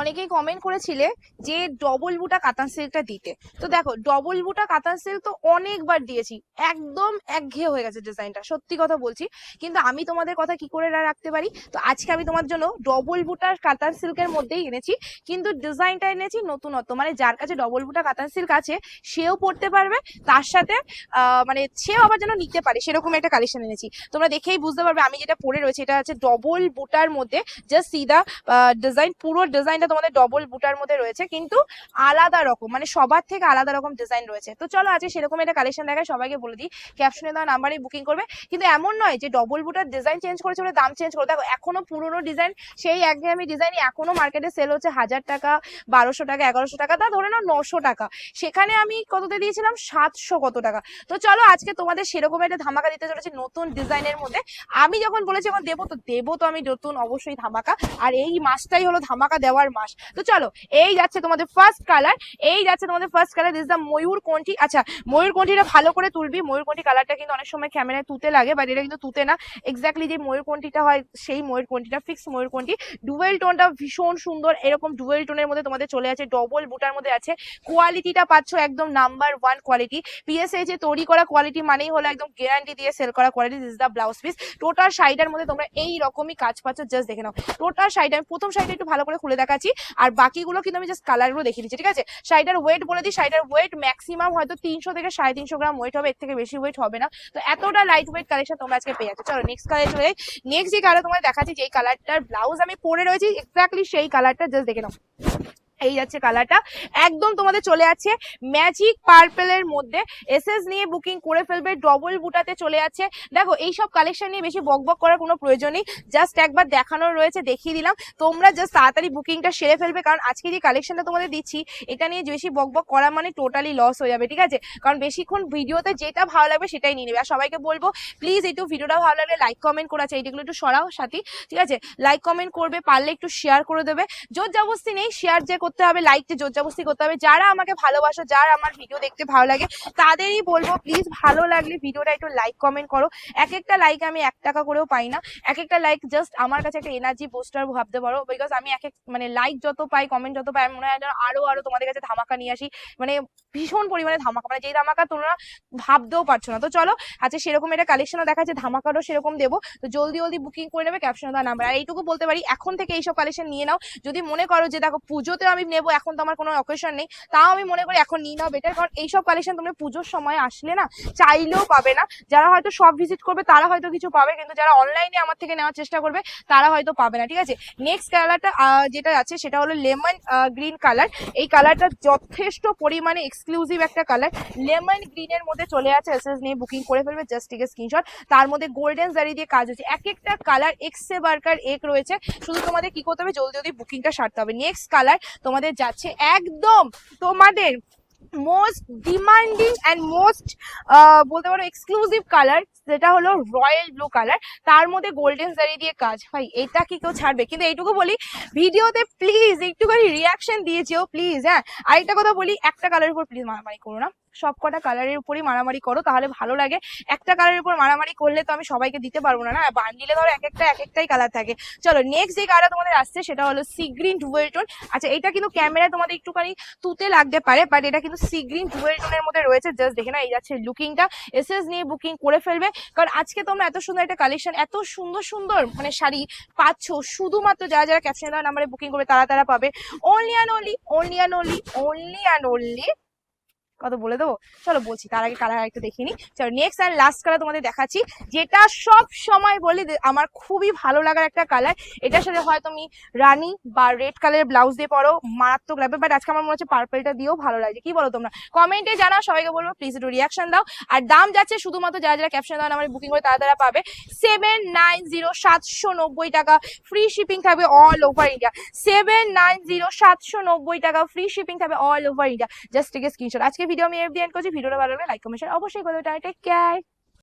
অনেকেই কমেন্ট করেছিলে যে ডবল বুটা কাতান সিল্কটা দিতে। তো দেখো ডবল বুটা কাতান সিল্ক তো অনেকবার দিয়েছি। একদম একঘেয়ে হয়ে গেছে ডিজাইনটা সত্যি কথা বলছি। কিন্তু আমি তোমাদের কথা কি করে রাখতে পারি? তো আজকে আমি তোমার জন্য ডবল বুটার কাতান সিল্কের মধ্যেই এনেছি, কিন্তু ডিজাইনটা এনেছি নতুনত্ব। মানে যার কাছে ডবল বুটা কাতান সিল্ক আছে, সেও পড়তে পারবে, তার সাথে মানে সেও আবার যেন নিতে পারে সেরকম একটা কালেকশন এনেছি। তোমরা দেখেই বুঝতে পারবে, আমি যেটা পরে রয়েছে, এটা হচ্ছে ডবল বুটার মধ্যে জাস্ট সিদা ডিজাইন পুরো ডিজাইনটা তোমাদের ডবল বুটার মধ্যে রয়েছে, কিন্তু আলাদা রকম মানে সবার থেকে আলাদা রকম ডিজাইন রয়েছে। তো চলো আজকে সেরকম একটা কালেকশন দেখায়, সবাইকে বলে দিই ক্যাপশনে দেওয়া নাম্বারে বুকিং করবে। কিন্তু এমন নয় যে ডবল বুটার ডিজাইন চেঞ্জ করেছে বলে দাম চেঞ্জ করে। দেখো, এখনও পুরোনো ডিজাইন সেই একঘেয়েমি ডিজাইন এখনও মার্কেটে সেল হচ্ছে হাজার টাকা, বারোশো টাকা, এগারোশো টাকা, তা ধরে নাও নশো টাকা। সেখানে আমি কততে দিয়েছিলাম? সাতশো কত টাকা। তো চলো আজকে তোমাদের সেরকম একটা ধামাকা দিতে চলেছে নতুন ডিজাইনের মধ্যে। আমি যখন বলেছি এখন দেবো, তো দেবো তো আমি নতুন, অবশ্যই ধামাকা। আর এই মাসটাই হলো ধামাকা দেওয়ার মাস। তো চলো, এই যাচ্ছে তোমাদের ফার্স্ট কালার এই যাচ্ছে তোমাদের ফার্স্ট কালার দিস দ্য ময়ূর কোনটি? আচ্ছা ময়ূর কোনটিটা ভালো করে তুলবি। ময়ূর কোনটি কালারটা কিন্তু অনেক সময় ক্যামেরায় তুতে লাগে বাট এটা কিন্তু তুতে না। এক্স্যাক্টলি যে ময়ূর কোনটিটা হয়, সেই ময়ূর কোনটিটা ফিক্স ময়ূর কোনটি। ডুয়েল টোনটা ভীষণ সুন্দর, এরকম ডুয়েল টোনের মধ্যে তোমাদের চলে আছে ডবল বুটার মধ্যে আছে। কোয়ালিটিটা পাচ্ছ একদম নাম্বার ওয়ান কোয়ালিটি পিএসএ যে তৈরি করা কোয়ালিটি মানেই হলো একদম গ্যারান্টি দিয়ে সেল করা quality this the blouse piece total শাড়িটার মধ্যে তোমরা এই রকমই কাজ পাচ্ছ জাস্ট দেখে নাও। টোটাল শাড়িটা আমি প্রথম শাড়িটা একটু ভালো করে খুলে দেখাচ্ছি। আর বাকিগুলো কিন্তু আমি জাস্ট কালারগুলো দেখিয়ে দিচ্ছি, ঠিক আছে? শাড়িটার ওয়েট বলে দিই শাড়িটার ওয়েট ম্যাক্সিমাম হয়তো তিনশো থেকে সাড়ে তিনশো গ্রাম ওয়েট হবে, এর থেকে বেশি ওয়েট হবে না। তো এতটা লাইট ওয়েট কালেকশন তোমরা আজকে পেয়ে যাচ্ছ। চলো নেক্সট কালার চলে নেক্সট যে কালার তোমার দেখাচ্ছি, যেই কালারটার ব্লাউজ আমি পরে রয়েছি এক্স্যাক্টলি সেই কালারটা জাস্ট দেখে নাও। এই যাচ্ছে কালারটা। একদম তোমাদের চলে আছে ম্যাজিক পার্পেলের মধ্যে। এসএস নিয়ে বুকিং করে ফেলবে ডবল বুটাতে চলে যাচ্ছে। দেখো এই সব কালেকশন নিয়ে বেশি বকবক করার কোনো প্রয়োজন নেই। জাস্ট একবার দেখানোর রয়েছে, দেখিয়ে দিলাম। তোমরা জাস্ট তাড়াতাড়ি বুকিংটা সেরে ফেলবে, কারণ আজকে যে কালেকশনটা তোমাদের দিচ্ছি, এটা নিয়ে বেশি বকবক করা মানে টোটালি লস হয়ে যাবে, ঠিক আছে? কারণ বেশিক্ষণ ভিডিওতে যেটা ভালো লাগবে সেটাই নিয়ে নেবে। আর সবাইকে বলব প্লিজ একটু ভিডিওটা ভালো লাগলে লাইক কমেন্ট করা আছে। এইগুলো একটু সরাও সাথী, ঠিক আছে? লাইক কমেন্ট করবে, পারলে একটু শেয়ার করে দেবে। জোর জবস্তি নেই শেয়ার যে করতে হবে লাইকতে জোর জবস্তি করতে হবে। যারা আমাকে ভালোবাসো, যারা আমার ভিডিও দেখতে ভালো লাগে, তাদেরই বলব প্লিজ ভালো লাগলে ভিডিওটা একটু লাইক কমেন্ট করো। এক একটা লাইক আমি এক টাকা করেও পাই না। এক একটা লাইক জাস্ট আমার কাছে একটা এনার্জি বুস্টার ভাবতে পারো। বিকজ আমি এক এক মানে লাইক যত পাই কমেন্ট যত পাই মনে হয় আরও আরও তোমাদের কাছে ধামাকা নিয়ে আসি। মানে ভীষণ পরিমাণে ধামাকা। মানে যেই ধামাকা তোমরা ভাবতেও পারছ না। তো চলো আচ্ছা সেরকম একটা কালেকশনও দেখাচ্ছে ধামাকারও সেরকম দেবো। তো জলদি জলদি বুকিং করে নেবে ক্যাপশন দেওয়া নাম্বার আর এইটুকু বলতে পারি, এখন থেকে এইসব কালেকশন নিয়ে নাও। যদি মনে করো যে, দেখো পুজোতেও আমি নেব, এখন তো আমার কোনো অকেশন নেই। তাও আমি মনে করি এখন নিয়ে নাও বেটার কারণ এইসব কালেকশন তোমরা পুজোর সময় আসলে না চাইলেও পাবে না। যারা হয়তো সব ভিজিট করবে, তারা হয়তো কিছু পাবে, কিন্তু যারা অনলাইনে আমার থেকে নেওয়ার চেষ্টা করবে, তারা হয়তো পাবে না, ঠিক আছে? নেক্সট কালারটা যেটা আছে, সেটা হলো লেমন গ্রিন কালার এই কালারটা যথেষ্ট পরিমাণে এক্সক্লুসিভ একটা কালার লেমন গ্রিনের মধ্যে চলে আছে এসএস নিয়ে বুকিং করে ফেলবে জাস্ট টিকে স্ক্রিনশট তার মধ্যে গোল্ডেন জারি দিয়ে কাজ হচ্ছে। এক একটা কালার এক্সে বার্কার এক রয়েছে। শুধু তোমাদের কি করতে হবে? জলদি জলদি বুকিংটা সারতে হবে। নেক্সট কালার তোমাদের যাচ্ছে একদম তোমাদের মোস্ট ডিমান্ডিং অ্যান্ড মোস্ট বলতে পারো এক্সক্লুসিভ কালার যেটা হলো রয়্যাল ব্লু কালার তার মধ্যে গোল্ডেন জারি দিয়ে কাজ। ভাই, এটা কি কেউ ছাড়বে? কিন্তু এইটুকু বলি, ভিডিওতে প্লিজ একটুখানি রিয়াকশন দিয়েছেও প্লিজ হ্যাঁ। আরেকটা কথা বলি, একটা কালারের উপর প্লিজ মারামারি করো না। সব কটা কালারের উপরই মারামারি করো, তাহলে ভালো লাগে। একটা কালারের উপর মারামারি করলে তো আমি সবাইকে দিতে পারব না না? বান্ডিলে ধরো এক একটা এক একটাই কালার থাকে। চলো নেক্সট যে কালার তোমাদের আসছে, সেটা হলো সি গ্রিন ডুয়েল টোন আচ্ছা এটা কিন্তু ক্যামেরায় তোমাদের একটুখানি তুতে লাগতে পারে বাট এটা কিন্তু সি গ্রিন ডুয়েল টোনের মধ্যে রয়েছে। জাস্ট দেখে না এই যাচ্ছে লুকিংটা এসএস নিয়ে বুকিং করে ফেলবে। কারণ আজকে তোমরা এত সুন্দর একটা কালেকশন এত সুন্দর সুন্দর মানে শাড়ি পাচ্ছ, শুধুমাত্র যারা যারা ক্যাপশন দেওয়ার নাম্বারে বুকিং করবে, তারা তারা পাবে। Only and only only and only only and only কত বলে দেবো? চলো বলছি, তার আগে কালার একটু দেখিনি চলো নেক্সট অ্যান্ড লাস্ট কালার তোমাদের দেখাচ্ছি, যেটা সব সময় বলি আমার খুবই ভালো লাগার একটা কালার এটার সাথে হয় তুমি রানি বা রেড কালারের ব্লাউজ দিয়ে পরো, মারাত্মক লাগবে বাট আজকে আমার মনে হচ্ছে পার্পলটা দিয়েও ভালো লাগছে। কি বলো তোমরা? কমেন্টে জানাও, সবাইকে বলব প্লিজ একটু রিয়াকশন দাও। আর দাম যাচ্ছে শুধুমাত্র যারা যারা ক্যাপশন দাও আমার বুকিং করে, তারা তারা পাবে সেভেন নাইন জিরো সাতশো নব্বই টাকা ফ্রি শিপিং থাকবে all over India seven nine zero সাতশো নব্বই টাকা ফ্রি শিপিং থাকবে all over India just take screenshot আজকে ভিডিও আমি এফ এন্ড করছি। ভিডিওটা ভালো লাগলে লাইক কমেন্ট অবশ্যই করে। Take care